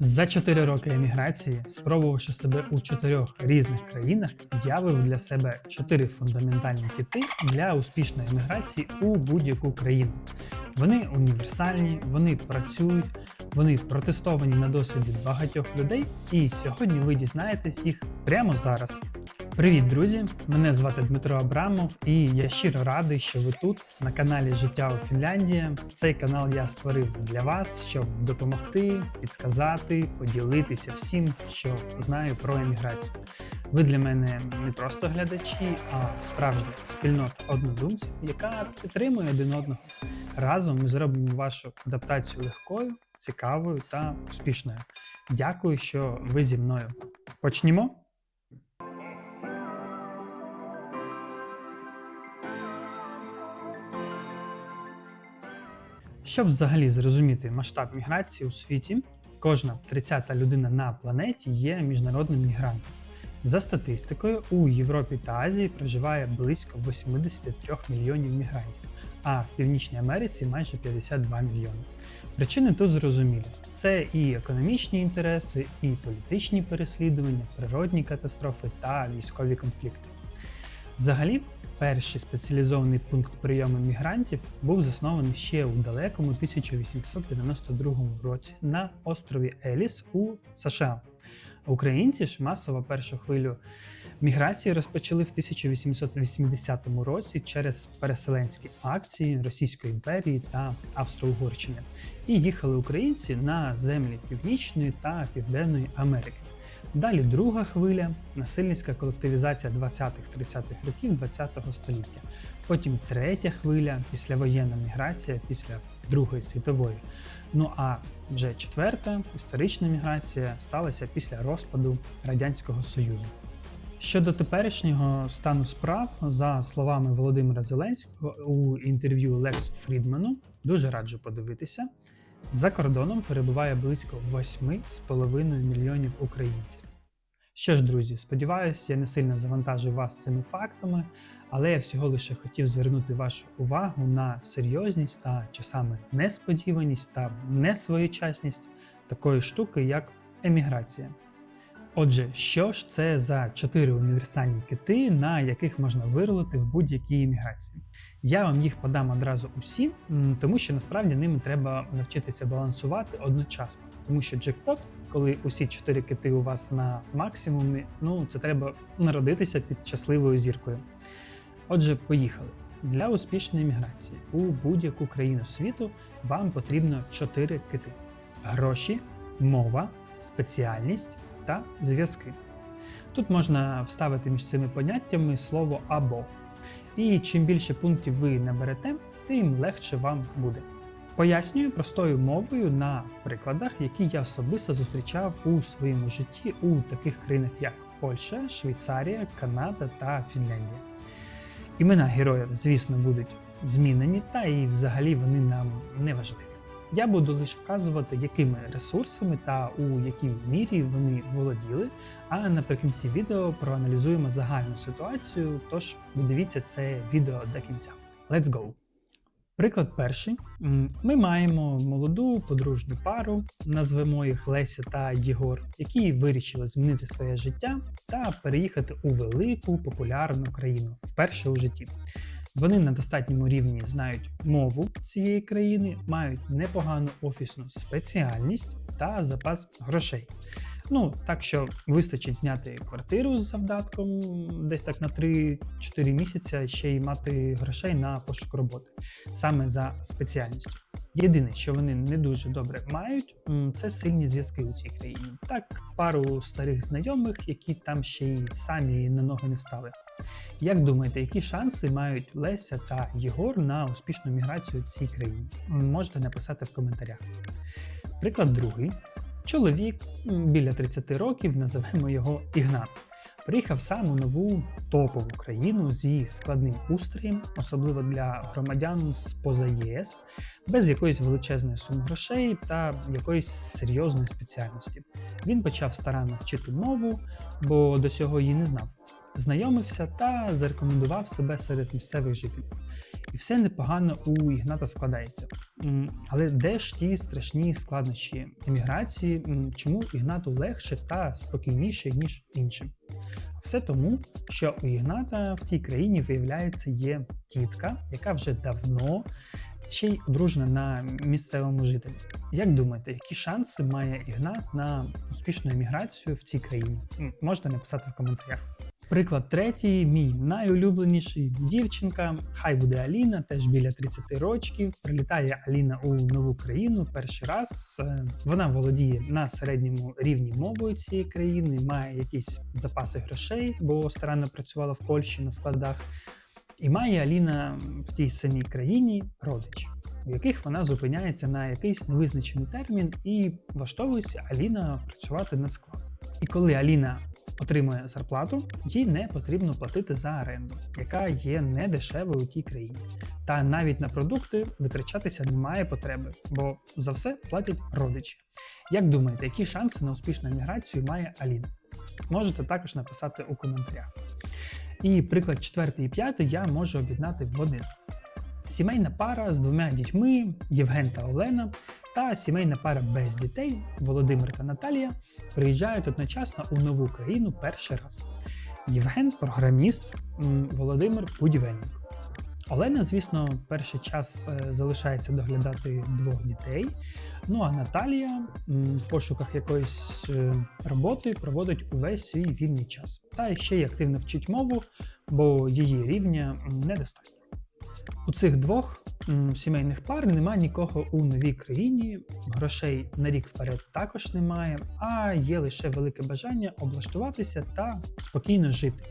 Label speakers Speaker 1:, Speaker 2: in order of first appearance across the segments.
Speaker 1: За 4 роки еміграції, спробувавши себе у чотирьох різних країнах, я вивів для себе чотири фундаментальні кити для успішної еміграції у будь-яку країну. Вони універсальні, вони працюють, вони протестовані на досвіді багатьох людей, і сьогодні ви дізнаєтесь їх прямо зараз. Привіт, друзі! Мене звати Дмитро Абрамов, і я щиро радий, що ви тут на каналі Життя у Фінляндії. Цей канал я створив для вас, щоб допомогти, підсказати, поділитися всім, що знаю про еміграцію. Ви для мене не просто глядачі, а справжня спільнота однодумців, яка підтримує один одного. Разом ми зробимо вашу адаптацію легкою, цікавою та успішною. Дякую, що ви зі мною. Почнімо. Щоб взагалі зрозуміти масштаб міграції у світі, кожна 30-та людина на планеті є міжнародним мігрантом. За статистикою, у Європі та Азії проживає близько 83 мільйонів мігрантів, а в Північній Америці майже 52 мільйони. Причини тут зрозумілі: це і економічні інтереси, і політичні переслідування, природні катастрофи та військові конфлікти. Взагалі, перший спеціалізований пункт прийому мігрантів був заснований ще у далекому 1892 році на острові Еліс у США. Українці ж масово першу хвилю міграції розпочали в 1880 році через переселенські акції Російської імперії та Австро-Угорщини. І їхали українці на землі Північної та Південної Америки. Далі друга хвиля насильницька колективізація 20-30-х років ХХ століття. Потім третя хвиля післявоєнна міграція після Другої світової. Ну а вже четверта історична міграція сталася після розпаду Радянського Союзу. Щодо теперішнього стану справ, за словами Володимира Зеленського у інтерв'ю Лексу Фрідману, дуже раджу подивитися. За кордоном перебуває близько 8,5 мільйонів українців. Що ж, друзі, сподіваюся, я не сильно завантажив вас цими фактами, але я всього лише хотів звернути вашу увагу на серйозність та часами несподіваність та несвоєчасність такої штуки, як еміграція. Отже, що ж це за чотири універсальні кити, на яких можна вирулити в будь-якій еміграції? Я вам їх подам одразу усі, тому що насправді ними треба навчитися балансувати одночасно, тому що джекпот, коли усі чотири кити у вас на максимумі, ну це треба народитися під щасливою зіркою. Отже, поїхали. Для успішної міграції у будь-яку країну світу вам потрібно чотири кити: гроші, мова, спеціальність та зв'язки. Тут можна вставити між цими поняттями слово або. І чим більше пунктів ви наберете, тим легше вам буде. Пояснюю простою мовою на прикладах, які я особисто зустрічав у своєму житті у таких країнах, як Польща, Швейцарія, Канада та Фінляндія. Імена героїв, звісно, будуть змінені, та і взагалі вони нам не важливі. Я буду лише вказувати, якими ресурсами та у якій мірі вони володіли. А наприкінці відео проаналізуємо загальну ситуацію. Тож додивіться це відео до кінця. Let's go! Приклад перший. Ми маємо молоду подружню пару, назвемо їх Леся та Єгор, які вирішили змінити своє життя та переїхати у велику популярну країну вперше у житті. Вони на достатньому рівні знають мову цієї країни, мають непогану офісну спеціальність та запас грошей. Ну, так що вистачить зняти квартиру з завдатком десь так на 3-4 місяці, ще й мати грошей на пошук роботи саме за спеціальністю. Єдине, що вони не дуже добре мають, це сильні зв'язки у цій країні. Так, пару старих знайомих, які там ще й самі на ноги не встали. Як думаєте, які шанси мають Леся та Єгор на успішну міграцію цій країні? Можете написати в коментарях. Приклад другий. Чоловік біля 30 років, називемо його Ігнат. Приїхав сам у нову топову країну зі складним устроєм, особливо для громадян з поза ЄС, без якоїсь величезної суми грошей та якоїсь серйозної спеціальності. Він почав старанно вчити мову, бо до цього її не знав. Знайомився та зарекомендував себе серед місцевих жителів. І все непогано у Ігната складається. Але де ж ті страшні складнощі еміграції? Чому Ігнату легше та спокійніше, ніж іншим? Все тому, що у Ігната в тій країні, виявляється, є тітка, яка вже давно ще й одружена на місцевому жителі. Як думаєте, які шанси має Ігнат на успішну еміграцію в цій країні? Можете написати в коментарях. Приклад третій, мій найулюбленіший дівчинка. Хай буде Аліна, теж біля 30 років. Прилітає Аліна у нову країну перший раз. Е, Вона володіє на середньому рівні мовою цієї країни, має якісь запаси грошей, бо старанно працювала в Польщі на складах. І має Аліна в тій самій країні родичів, у яких вона зупиняється на якийсь невизначений термін і влаштовується Аліна працювати на склад. І коли Аліна отримує зарплату, їй не потрібно платити за оренду, яка є не дешевою у тій країні. Та навіть на продукти витрачатися немає потреби, бо за все платять родичі. Як думаєте, які шанси на успішну еміграцію має Аліна? Можете також написати у коментарях. І приклад четвертий і п'ятий я можу об'єднати в один. Сімейна пара з двома дітьми Євген та Олена та сімейна пара без дітей Володимир та Наталія приїжджають одночасно у нову країну перший раз. Євген програміст, Володимир будівельник. Олена, звісно, перший час е, залишається доглядати двох дітей. Ну а Наталія в пошуках якоїсь е, роботи проводить увесь свій вільний час. Та ще й активно вчить мову, бо її рівня недостатньо. У цих двох сімейних пар немає нікого у новій країні, грошей на рік вперед також немає, а є лише велике бажання облаштуватися та спокійно жити.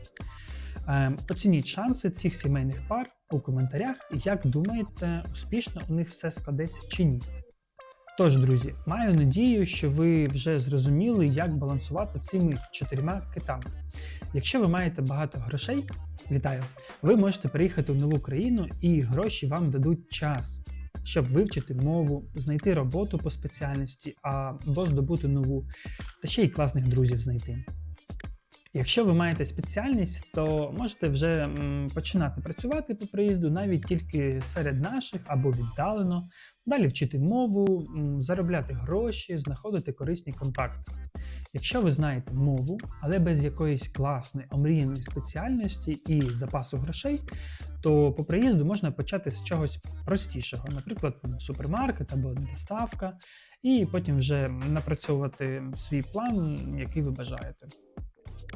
Speaker 1: Е, Оцініть шанси цих сімейних пар у коментарях, як думаєте, успішно у них все складеться чи ні. Тож, друзі, маю надію, що ви вже зрозуміли, як балансувати цими чотирма китами. Якщо ви маєте багато грошей, вітаю! Ви можете приїхати в нову країну і гроші вам дадуть час, щоб вивчити мову, знайти роботу по спеціальності або здобути нову, та ще й класних друзів знайти. Якщо ви маєте спеціальність, то можете вже починати працювати по приїзду навіть тільки серед наших або віддалено, далі вчити мову, заробляти гроші, знаходити корисні контакти. Якщо ви знаєте мову, але без якоїсь класної омріяної спеціальності і запасу грошей, то по приїзду можна почати з чогось простішого, наприклад, супермаркет або доставка, і потім вже напрацьовувати свій план, який ви бажаєте.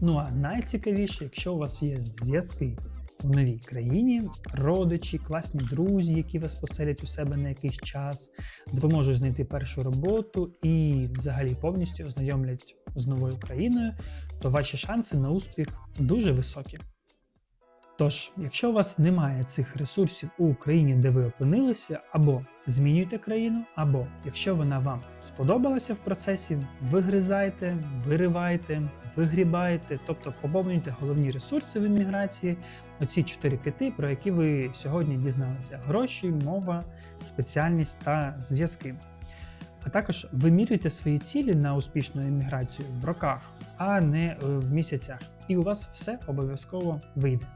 Speaker 1: Ну а найцікавіше, якщо у вас є зв'язки в новій країні, родичі, класні друзі, які вас поселять у себе на якийсь час, допоможуть знайти першу роботу і взагалі повністю ознайомлять з новою країною, то ваші шанси на успіх дуже високі. Тож, якщо у вас немає цих ресурсів у Україні, де ви опинилися, або змінюйте країну, або якщо вона вам сподобалася в процесі, вигризайте, виривайте, вигрібайте, тобто поповнюйте головні ресурси в імміграції, оці чотири кити, про які ви сьогодні дізналися: гроші, мова, спеціальність та зв'язки. А також вимірюйте свої цілі на успішну еміграцію в роках, а не е, в місяцях, і у вас все обов'язково вийде.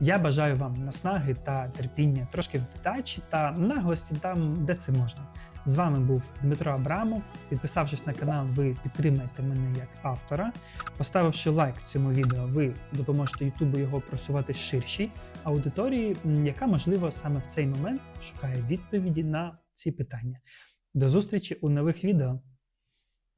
Speaker 1: Я бажаю вам наснаги та терпіння, трошки вдачі та наглості там, де це можна. З вами був Дмитро Абрамов. Підписавшись на канал, ви підтримаєте мене як автора. Поставивши лайк цьому відео, ви допоможете Ютубу його просувати ширшій аудиторії, яка, можливо, саме в цей момент шукає відповіді на ці питання. До зустрічі у нових відео!